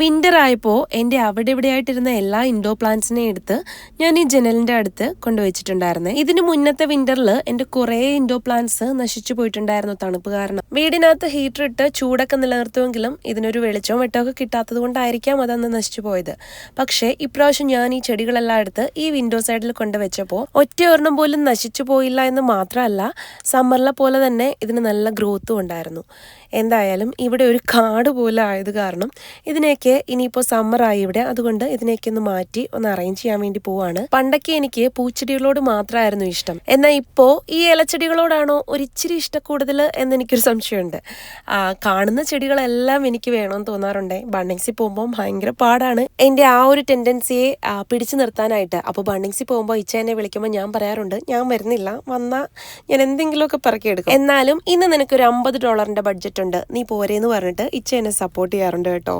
Winter ആയപ്പോൾ എന്റെ അവിടെ ഇവിടെ ആയിട്ടിരുന്ന എല്ലാ ഇൻഡോർ പ്ലാന്റ്സിനെയും എടുത്ത് ഞാൻ ഈ ജനലിന്റെ അടുത്ത് കൊണ്ടുവച്ചിട്ടുണ്ടായിരുന്നു. ഇതിന് മുന്നത്തെ വിന്ററിൽ എന്റെ കുറേ ഇൻഡോർ പ്ലാന്റ്സ് നശിച്ചു പോയിട്ടുണ്ടായിരുന്നു തണുപ്പ് കാരണം. വീടിനകത്ത് ഹീറ്റർ ഇട്ട് ചൂടൊക്കെ നിലനിർത്തുമെങ്കിലും ഇതിനൊരു വെളിച്ചവും വെട്ടമൊക്കെ കിട്ടാത്തത് കൊണ്ടായിരിക്കാം അതന്ന് നശിച്ചു പോയത്. പക്ഷേ ഇപ്രാവശ്യം ഞാൻ ഈ ചെടികളെല്ലാം എടുത്ത് ഈ വിൻഡോ സൈഡിൽ കൊണ്ടുവച്ചപ്പോൾ ഒറ്റ ഒരെണ്ണം പോലും നശിച്ചു പോയില്ല എന്ന് മാത്രമല്ല സമ്മറിലെ പോലെ തന്നെ ഇതിന് നല്ല ഗ്രോത്തും ഉണ്ടായിരുന്നു. എന്തായാലും ഇവിടെ ഒരു കാട് പോലെ ആയത് കാരണം ഇതിനെയൊക്കെ ഇനിയിപ്പോൾ ആയി ഇവിടെ. അതുകൊണ്ട് ഇതിനെയൊക്കെ ഒന്ന് മാറ്റി ഒന്ന് അറേഞ്ച് ചെയ്യാൻ വേണ്ടി പോവാണ്. പണ്ടൊക്കെ എനിക്ക് പൂച്ചെടികളോട് മാത്രമായിരുന്നു ഇഷ്ടം. എന്നാൽ ഇപ്പോ ഈ ഇലച്ചെടികളോടാണോ ഒരിച്ചിരി ഇഷ്ടക്കൂടുതൽ എന്ന് എനിക്കൊരു സംശയമുണ്ട് കാണുന്ന ചെടികളെല്ലാം എനിക്ക് വേണമെന്ന് തോന്നാറുണ്ട്. ബണ്ണിങ്സിൽ പോകുമ്പോൾ ഭയങ്കര പാടാണ്. എന്റെ ആ ഒരു ടെൻഡൻസിയെ പിടിച്ചു നിർത്താനായിട്ട്. അപ്പോൾ ബണ്ണിങ്സിൽ പോകുമ്പോൾ ഇച്ച എന്നെ വിളിക്കുമ്പോൾ ഞാൻ പറയാറുണ്ട് ഞാൻ വരുന്നില്ല. വന്നാൽ ഞാൻ എന്തെങ്കിലുമൊക്കെ പറക്കിയെടുക്കും എന്നാലും ഇന്ന് നിനക്കൊരു അമ്പത് ഡോളറിന്റെ ബഡ്ജറ്റ് ഉണ്ട്. നീ പോരേന്ന് പറഞ്ഞിട്ട് ഇച്ച എന്നെ സപ്പോർട്ട് ചെയ്യാറുണ്ട് കേട്ടോ.